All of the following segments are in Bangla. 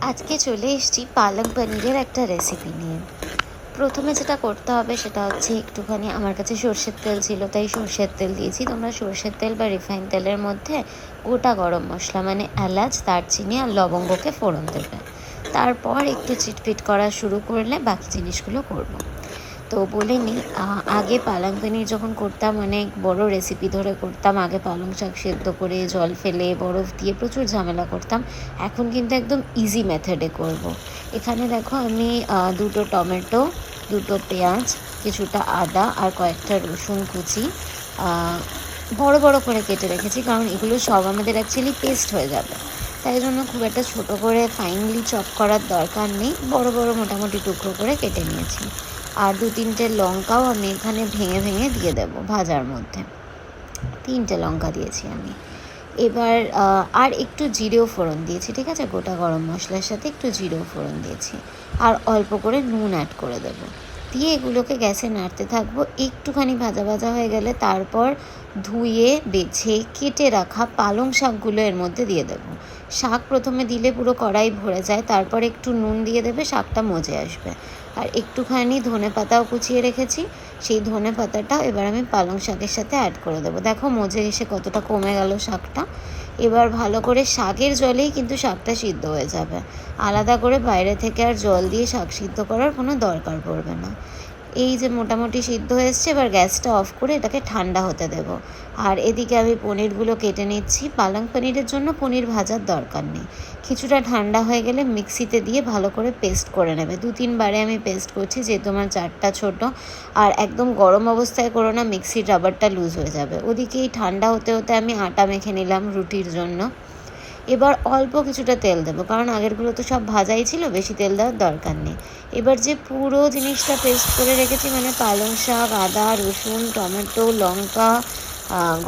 আজকে চলে এসেছি পালক পনিরের একটা রেসিপি নিয়ে। প্রথমে যেটা করতে হবে সেটা হচ্ছে একটুখানি, আমার কাছে সর্ষের তেল ছিল, তাই সর্ষের তেল দিয়েছি। তোমরা সর্ষের তেল বা রিফাইন তেলের মধ্যে গোটা গরম মশলা মানে এলাচ, দারচিনি আর লবঙ্গকে ফোড়ন দেবে। তারপর একটু চিটপিট করা শুরু করলে বাকি জিনিসগুলো করব। তো বলে নিই আগে পালং পনির যখন করতাম, অনেক বড় রেসিপি ধরে করতাম, আগে পালং শাক সেদ্ধ করে জল ফেলে, বরফ দিয়ে প্রচুর ঝামেলা করতাম, এখন কিন্তু একদম ইজি মেথডে করব। এখানে দেখো আমি দুটো টমেটো, দুটো পেঁয়াজ, কিছুটা আদা আর কয়েকটা রসুন কুচি বড় বড় করে কেটে রেখেছি, কারণ এগুলো সব আমাদের অ্যাকচুয়ালি পেস্ট হয়ে যাবে তাই জন্য খুব একটা ছোট করে ফাইনলি চপ করার দরকার নেই, বড় বড় মোটামুটি টুকরো করে কেটে নিয়েছি আর দু তিনটে লঙ্কাও আমি এখানে ভেঙে ভেঙে দিয়ে দেব ভাজার মধ্যে। তিনটে লঙ্কা দিয়েছি আমি। এবার আর একটু জিরেও ফোড়ন দিয়েছি, ঠিক আছে? গোটা গরম মশলার সাথে একটু জিরেও ফোড়ন দিয়েছি। আর অল্প করে নুন অ্যাড করে দেবো। দিয়ে এগুলোকে গ্যাসে নাড়তে থাকব, একটুখানি ভাজা ভাজা হয়ে গেলে তারপর ধুয়ে বেছে কেটে রাখা পালং শাকগুলো এর মধ্যে দিয়ে দেবো। শাক প্রথমে দিলে পুরো কড়াই ভরে যায়, তারপর একটু নুন দিয়ে দেবে, শাকটা মজে আসবে। আর একটুখানি ধনে পাতাও কুচিয়ে রেখেছি, সেই ধনে পাতাটা এবার আমি পালং শাকের সাথে অ্যাড করে দেবো। দেখো মজে এসে কতটা কমে গেল শাকটা। এবার ভালো করে শাকের জলেই কিন্তু শাকটা সিদ্ধ হয়ে যাবে। আলাদা করে বাইরে থেকে আর জল দিয়ে শাক সিদ্ধ করার কোনো দরকার পড়বে না। এই যে মোটামুটি সিদ্ধ এসছে, এবার গ্যাসটা অফ করে এটাকে ঠান্ডা হতে দেব। আর এদিকে আমি পনিরগুলো কেটে নিচ্ছি। পালং পনিরের জন্য পনির ভাজার দরকার নেই। কিছুটা ঠান্ডা হয়ে গেলে মিক্সিতে দিয়ে ভালো করে পেস্ট করে নেবে। দু তিনবারে আমি পেস্ট করছি, যেহেতু আমার চারটা ছোট। আর একদম গরম অবস্থায় করো না, মিক্সির রাবারটা লুজ হয়ে যাবে। ওদিকে এই ঠান্ডা হতে হতে আমি আটা মেখে নিলাম রুটির জন্য। এবার অল্প কিছুটা তেল দেবো, কারণ আগেরগুলো তো সব ভাজাই ছিল, বেশি তেল দেওয়ার দরকার নেই। এবার যে পুরো জিনিসটা পেস্ট করে রেখেছি মানে পালং শাক, আদা, রসুন, টমেটো, লঙ্কা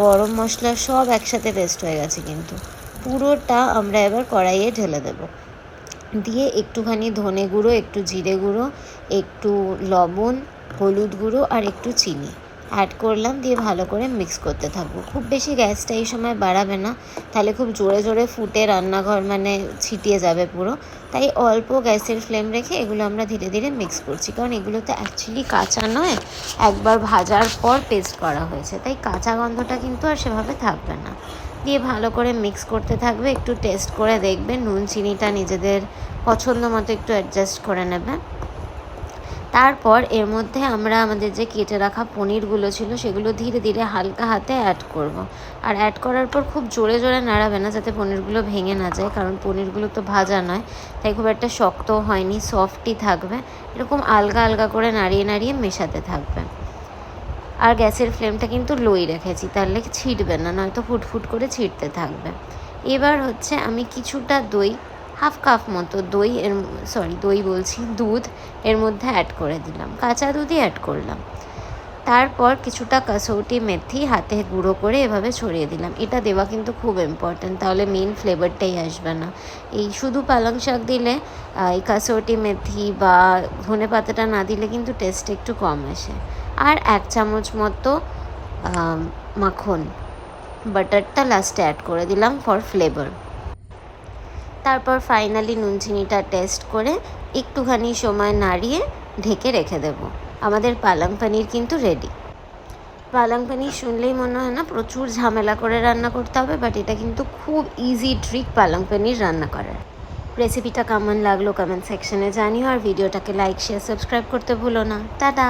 গরম মশলা, সব একসাথে পেস্ট হয়ে গেছে কিন্তু। পুরোটা আমরা এবার কড়াইয়ে ঢেলে দেবো। দিয়ে একটুখানি ধনে গুঁড়ো, একটু জিরে গুঁড়ো, একটু লবণ, হলুদ গুঁড়ো, আর একটু চিনি। অ্যাড করলাম, দিয়ে ভালো করে মিক্স করতে থাকব। খুব বেশি গ্যাসটা এই সময় বাড়াবে না, তাহলে খুব জোরে জোরে ফুটে রান্নাঘর মানে ছিটিয়ে যাবে পুরো। তাই অল্প গ্যাসের ফ্লেম রেখে এগুলো আমরা ধীরে ধীরে মিক্স করছি, কারণ এগুলো তো অ্যাকচুয়ালি কাঁচা নয়, একবার ভাজার পর পেস্ট করা হয়েছে। তাই কাঁচা গন্ধটা কিন্তু আর সেভাবে থাকবে না। দিয়ে ভালো করে মিক্স করতে থাকবে, একটু টেস্ট করে দেখবে, নুন, চিনিটা নিজেদের পছন্দ মতো একটু অ্যাডজাস্ট করে নেবে। তারপর এর মধ্যে আমরা আমাদের যে কেটে রাখা পনিরগুলো ছিল, সেগুলো ধীরে ধীরে হালকা হাতে অ্যাড করব। আর অ্যাড করার পর খুব জোরে জোরে নাড়াবে না, যাতে পনিরগুলো ভেঙে না যায়, কারণ পনিরগুলো তো ভাজা নয়, তাই খুব একটা শক্ত হয়নি সফটই থাকবে। এরকম আলগা আলগা করে নাড়িয়ে নাড়িয়ে মেশাতে থাকবে। আর গ্যাসের ফ্লেমটা কিন্তু লোই রেখেছি, তাহলে ছিটবে না, নয়তো ফুটফুট করে ছিটতে থাকবে। এবার হচ্ছে আমি কিছুটা দই হাফ কাপ মতো দই এর সরি দই বলছি, দুধ এর মধ্যে অ্যাড করে দিলাম। কাঁচা দুধই অ্যাড করলাম। তারপর কিছুটা কাসৌটি মেথি হাতে গুঁড়ো করে এভাবে ছড়িয়ে দিলাম। এটা দেওয়া কিন্তু খুব ইম্পর্ট্যান্ট তাহলে মেন ফ্লেভারটাই আসবে না। এই শুধু পালং শাক দিলে এই কাসৌটি মেথি বা ধনে পাতাটা না দিলে কিন্তু টেস্ট একটু কম আসে। আর এক চামচ মতো মাখন বাটারটা লাস্টে অ্যাড করে দিলাম ফর ফ্লেভার তারপর ফাইনালি নুন চিনিটা টেস্ট করে একটুখানি সময় নাড়িয়ে ঢেকে রেখে দেব। আমাদের পালং পনির কিন্তু রেডি পালং পানির শুনলেই মনে হয় না প্রচুর ঝামেলা করে রান্না করতে হবে বাট এটা কিন্তু খুব ইজি ট্রিক পালং পনির রান্না করার। রেসিপিটা কেমন লাগল কমেন্ট সেকশনে জানিও, আর ভিডিওটাকে লাইক শেয়ার সাবস্ক্রাইব করতে ভুলো না। টাটা!